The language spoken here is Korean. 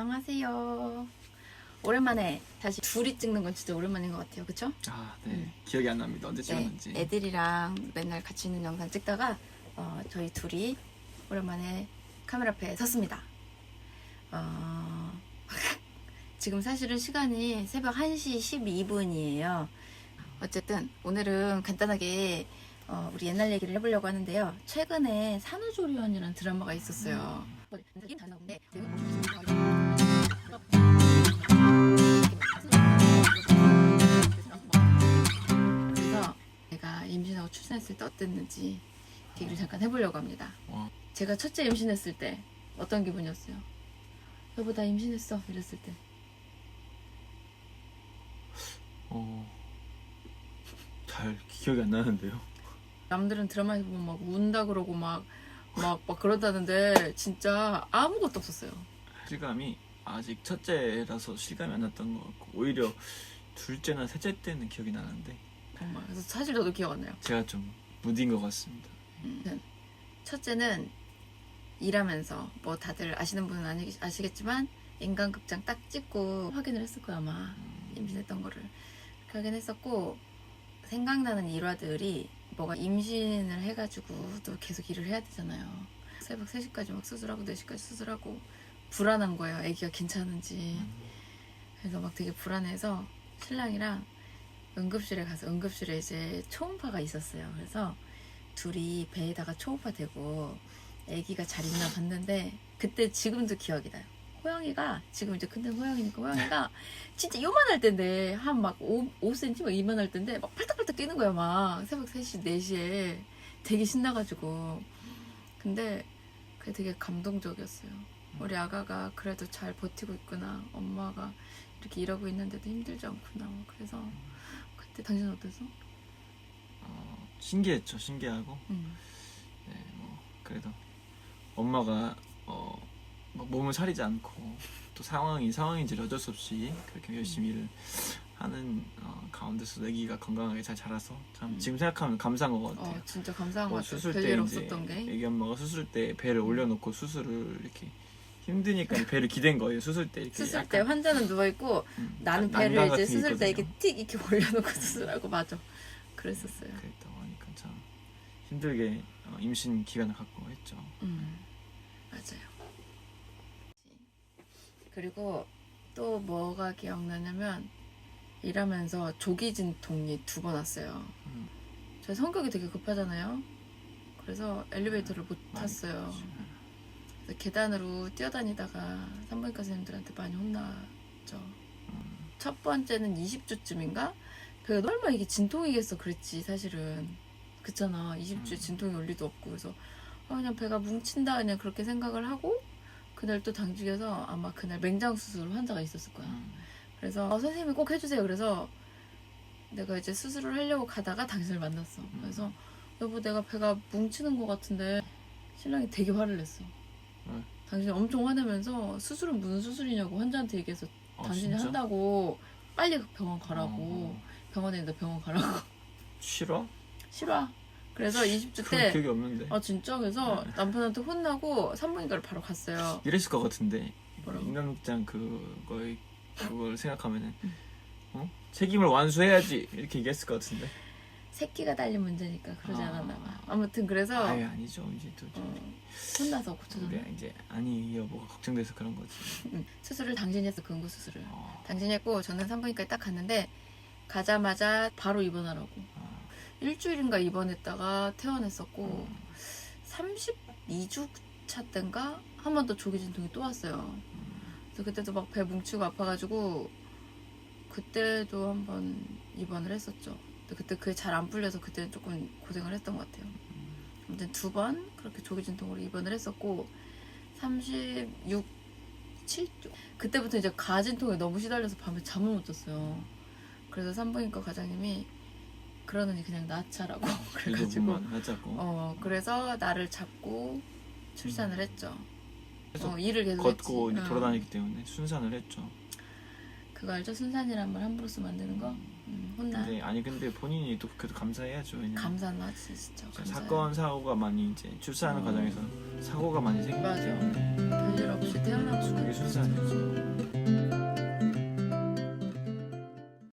안녕하세요. 오랜만에 다시 둘이 찍는 건 진짜 오랜만인 것 같아요. 그쵸? 아, 네. 음. 기억이 안 납니다. 언제 네. 찍었는지. 애들이랑 맨날 같이 있는 영상 찍다가 어, 저희 둘이 오랜만에 카메라 앞에 섰습니다. 어, 지금 사실은 시간이 새벽 1시 12분이에요. 어쨌든 오늘은 간단하게 어, 우리 옛날 얘기를 해보려고 하는데요. 최근에 산후조리원이라는 드라마가 있었어요. 그 임신하고 출산했을 때 어땠는지 얘기를 잠깐 해보려고 합니다. 와, 제가 첫째 임신했을 때 어떤 기분이었어요? 여보 나 임신했어 이랬을 때 어, 잘 기억이 안 나는데요. 남들은 드라마에서 보면 막 운다 그러고 막 막, 막 그런다는데 진짜 아무것도 없었어요. 실감이 아직 첫째라서 실감이 안 났던 것 같고 오히려 둘째나 셋째 때는 기억이 나는데 정말. 그래서 사실 저도 기억 안 나요. 제가 좀 무딘 것 같습니다. 음. 첫째는 일하면서 뭐 다들 아시는 분은 아니, 아시겠지만 인간극장 딱 찍고 확인을 했을 거야 아마. 임신했던 거를. 그렇게 확인했었고 생각나는 일화들이 뭐가 임신을 해가지고 또 계속 일을 해야 되잖아요. 새벽 3시까지 막 수술하고 4시까지 수술하고 불안한 거예요. 아기가 괜찮은지. 그래서 막 되게 불안해서 신랑이랑 응급실에 가서 응급실에 이제 초음파가 있었어요. 그래서 둘이 배에다가 초음파 대고 아기가 잘 있나 봤는데 그때 지금도 기억이 나요. 호영이가 지금 이제 큰데 호영이니까 호영이가 진짜 요만할 때인데 한 막 5, 5cm 막 이만할 때인데 막 팔딱팔딱 뛰는 거야 막. 새벽 3시 4시에. 되게 신나가지고. 근데 그게 되게 감동적이었어요. 우리 아가가 그래도 잘 버티고 있구나. 엄마가 이렇게 일하고 있는데도 힘들지 않구나. 뭐 그래서 그때 당신은 어땠어? 어, 신기했죠. 신기하고 음. 네, 뭐 그래도 엄마가 어, 막 몸을 사리지 않고 또 상황이 상황인지 어쩔 수 없이 그렇게 열심히 일을 하는 어, 가운데서 아기가 건강하게 잘 자라서 참 음. 지금 생각하면 감사한 것 같아요. 어 진짜 감사한 것뭐 같아요. 수술 별일 때 이제 없었던 게. 애기 엄마가 수술 때 배를 올려놓고 수술을 이렇게 힘드니까 배를 기댄 거예요. 수술 때 이렇게 수술 약간, 때 환자는 누워 있고 음, 나는 난- 배를 이제 게 수술 때 있거든요. 이렇게 틱 이렇게 올려놓고 수술하고 맞아. 그랬었어요. 그랬다고 하니까 참 힘들게 어, 임신 기간을 갖고 했죠. 음 맞아요. 그리고 또 뭐가 기억나냐면 일하면서 조기 진통이 두 번 왔어요. 음, 저 성격이 되게 급하잖아요. 그래서 엘리베이터를 못 많이 탔어요. 그랬죠. 계단으로 뛰어다니다가 산부인과 선생님들한테 많이 혼났죠. 음, 첫 번째는 20주쯤인가? 배가 얼마 이게 진통이겠어 그랬지 사실은 그잖아 20주 음. 진통이 올 리도 없고 그래서 아, 그냥 배가 뭉친다 그냥 그렇게 생각을 하고 그날 또 당직에서 아마 그날 맹장 수술 환자가 있었을 거야 음, 그래서 어, 선생님이 꼭 해주세요 그래서 내가 이제 수술을 하려고 가다가 당신을 만났어 음. 그래서 여보 내가 배가 뭉치는 것 같은데 신랑이 되게 화를 냈어 왜? 당신이 엄청 화내면서 수술은 무슨 수술이냐고 환자한테 얘기해서 아, 당신이 진짜? 한다고 빨리 병원 가라고 어, 병원에 있는데 병원 가라고 싫어? 싫어 그래서 20주 그런 때 기억이 없는데 아 진짜 그래서 네. 남편한테 혼나고 산부인과를 바로 갔어요 이랬을 것 같은데 뭐라고? 인간극장 그거의 그걸 생각하면은 음. 어? 책임을 완수해야지 이렇게 얘기했을 것 같은데 새끼가 달린 문제니까 그러지 아. 않았나 봐 아무튼 그래서 아예 아니죠 이제 또 좀. 어, 혼나서 고쳐줬네 우리가 이제 아니 여보가 걱정돼서 그런 거지 응. 수술을 당신이 했어 근구 수술을 어, 당신이 했고 저는 산부인과에 딱 갔는데 가자마자 바로 입원하라고 어, 일주일인가 입원했다가 퇴원했었고 음, 32주 차 때인가 한 번 더 조기 진통이 또 왔어요. 그래서 그때도 막 배 뭉치고 아파가지고 그때도 한 번 입원을 했었죠. 그때 그게 잘 안 풀려서 그때는 조금 고생을 했던 것 같아요. 아무튼 두 번 그렇게 조기 진통으로 입원을 했었고 36, 7주 그때부터 이제 가진통에 너무 시달려서 밤에 잠을 못 잤어요. 그래서 산부인과 과장님이 그러느니 그냥 낳자라고 그래가지고 어 그래서 나를 잡고 출산을 했죠. 그래서 어 일을 계속 걷고 했지. 이제 응. 돌아다니기 때문에 순산을 했죠 그거 알죠? 순산이란 말 함부로 쓰면 안 되는 거. 음, 혼나. 근데 아니 근데 본인이 또 그래도 감사해야죠 왜냐면 감사는 하지 진짜. 진짜 감사해. 사건 사고가 많이 이제 출산하는 어. 과정에서 사고가 많이 맞아. 때문에 별일 없이 태어나고 그게 순산이죠